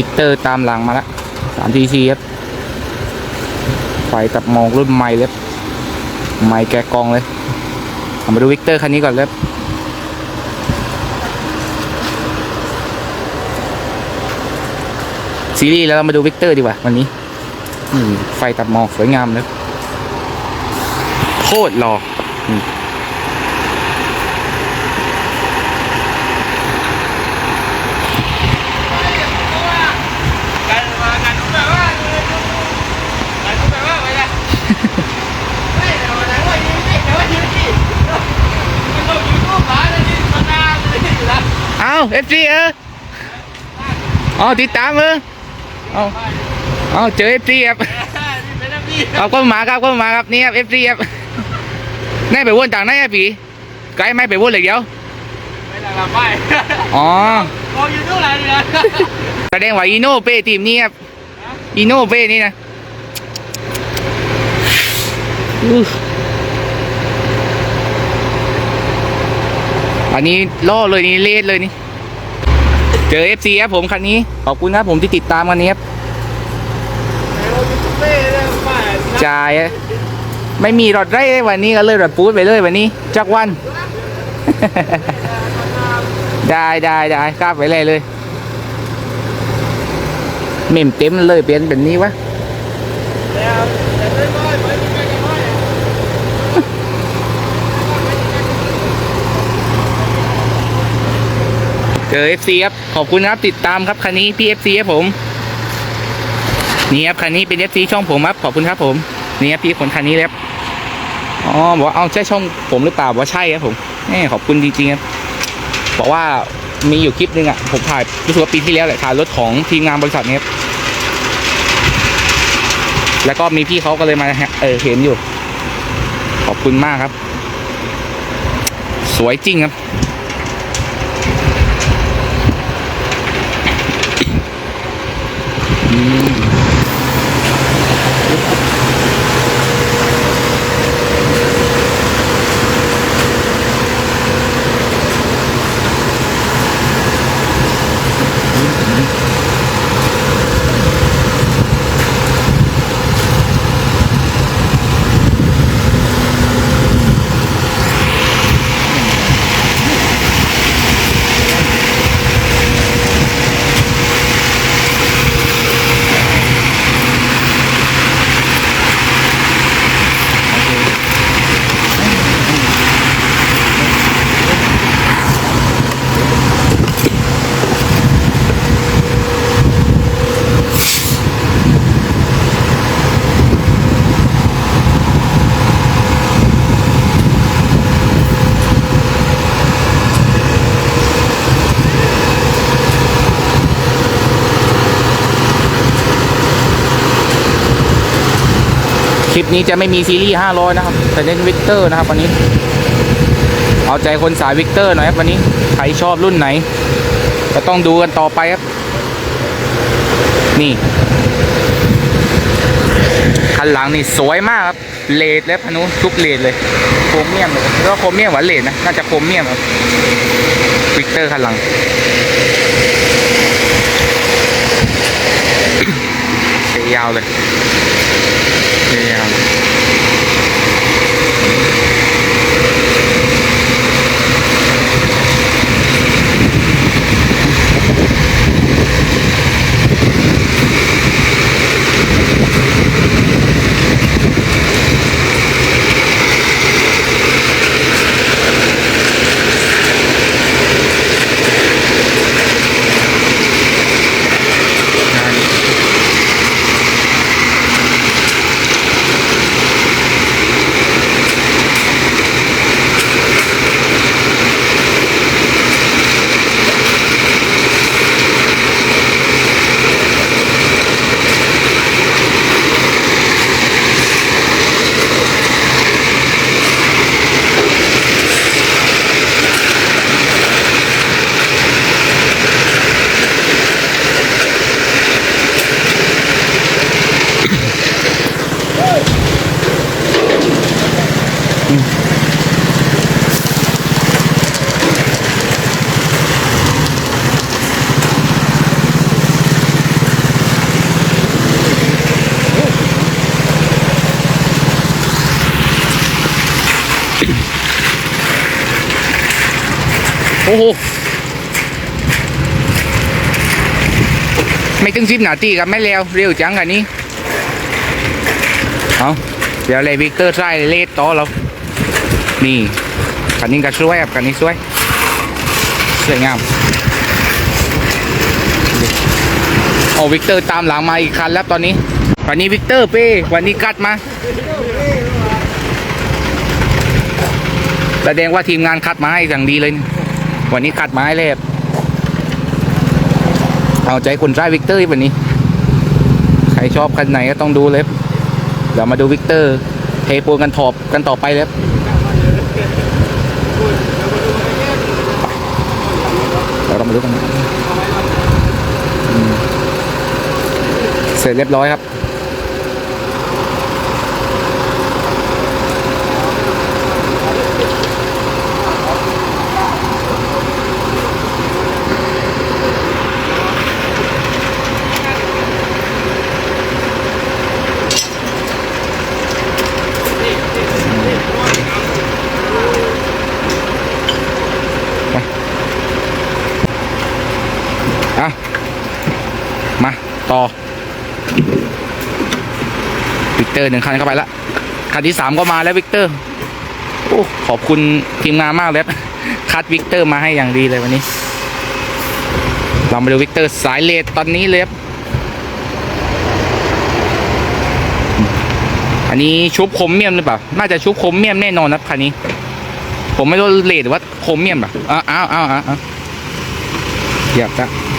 วิกเตอร์ตามหลังมาละสามทีซีครับไฟตับมองรุ่นใหม่เลยใหม่แกะกองเลยเามาดูวิกเตอร์คันนี้ก่อนเลยซีรีส์แล้วเรามาดูวิกเตอร์ดีกว่าวันนี้ไฟตัดหมอกสวยงามเลยโคตรหล่อนี่ กันมากันรู้แบบว่ากันรู้แบบว่าไปละไม่แต่ว่าไหนว่ายืนดิแต่ว่ายืนดิมันต้องยูทูบหาเลยยืนมานานเลยอยู่แล้ว เอาเอฟซีเออเอาติดตามเออเอาเอาเจอเอฟซีครับนี่เป็นน้ำพี่เอาก็มาครับก็มาครับนี่ครับเอฟซีครับแน่ไปวนต่างไหนอะปีไกลไหม่ไปวนเลยเดียวไม่ละละไปอ๋อมองยูทูบอะไรเนี่ยแสดงว่าอีโน่เป้ทีมนี้ครับอีโน่เป้นี่นะอันนี้ล่อเลยนี่เลดเลยนี่ เจอ FC ครับผมคันนี้ ขอบคุณครับผมที่ติดตามกันนี้ครับจ่ายไม่มีรถได้วันนี้ก็เลยรถปูดไปเลยวันนี้ จักวัน ได้ได้ได้กล้าไปเลยเลยเมมเต็มเลยเปลี่ยนแบบนี้วะ แล้วแต่ไม่ไม่ไม่ไม่ไม่ เจอ FC ครับ ขอบคุณครับติดตามครับคันนี้พี่ FC ครับผม นี่ครับคันนี้เป็น FC ช่องผมครับ ขอบคุณครับผม นี่ครับพี่คนคันนี้เลยครับ อ๋อบอกว่าเอาใช่ช่องผมหรือเปล่าบอกว่าใช่ครับผมแหมขอบคุณจริงๆครับบอกว่ามีอยู่คลิปนึงอะผมถ่ายรู้สึกว่าปีที่แล้วแหละถ่ายรถของทีมงานบริษัทนี้ครับแล้วก็มีพี่เขาก็เลยมาเออเห็นอยู่ ขอบคุณมากครับ สวยจริงครับ Mm-hmm. คลิปนี้จะไม่มีซีรีส์500 นะครับ แต่เน้นวิกเตอร์นะครับวันนี้ เอาใจคนสายวิกเตอร์หน่อยครับวันนี้ ใครชอบรุ่นไหน ก็ต้องดูกันต่อไปครับ นี่คันหลังนี่สวยมากครับ เลดและพนุทุกเลดเลยโครเมียมเลยแล้วโครเมียมหวานเลดนะ น่าจะโครเมียมครับวิกเตอร์คันหลัง เท ยาวเลยเทยาว โอ้โหไม่ตึงสิหนาตีกับไม่เล้วเร็วจังกันนี้เอาเดี๋ยวเลยวิกเตอร์ไส้เลสต่อแล้วนี่กันนี้ก็ช่วยกันนี้ช่วยสวยงามโอ้วิกเตอร์ตามหลังมาอีกคันแล้วตอนนี้ วันนี้วิกเตอร์เป้วันนี้กัดมา แสดงว่าทีมงานคัดไม้อย่างดีเลย วันนี้คัดไม้เลยครับเอาใจคนร้ายวิกเตอร์วันนี้ ใครชอบคันไหนก็ต้องดูเลยเดี๋ยวมาดูวิกเตอร์เทปูนกันถอบกันต่อไปเลยครับเดี๋ยวเรามาดูกันเสร็จเรียบร้อยครับ ต่อวิกเตอร์หนึ่งคันเข้าไปละคันที่สามก็มาแล้ววิกเตอร์โอ้ขอบคุณทีมงานมากเลยครับคัดวิกเตอร์มาให้อย่างดีเลยวันนี้ เรามาดูวิกเตอร์สายเลดตอนนี้เลยครับอันนี้ชุบคมเมียมหรือเปล่า น่าจะชุบคมเมียมแน่นอนนะคันนี้ ผมไม่รู้เลดหรือว่าคมเมียมอะอ้าวอ้าวอ้าวอ้าวอยากจะอะ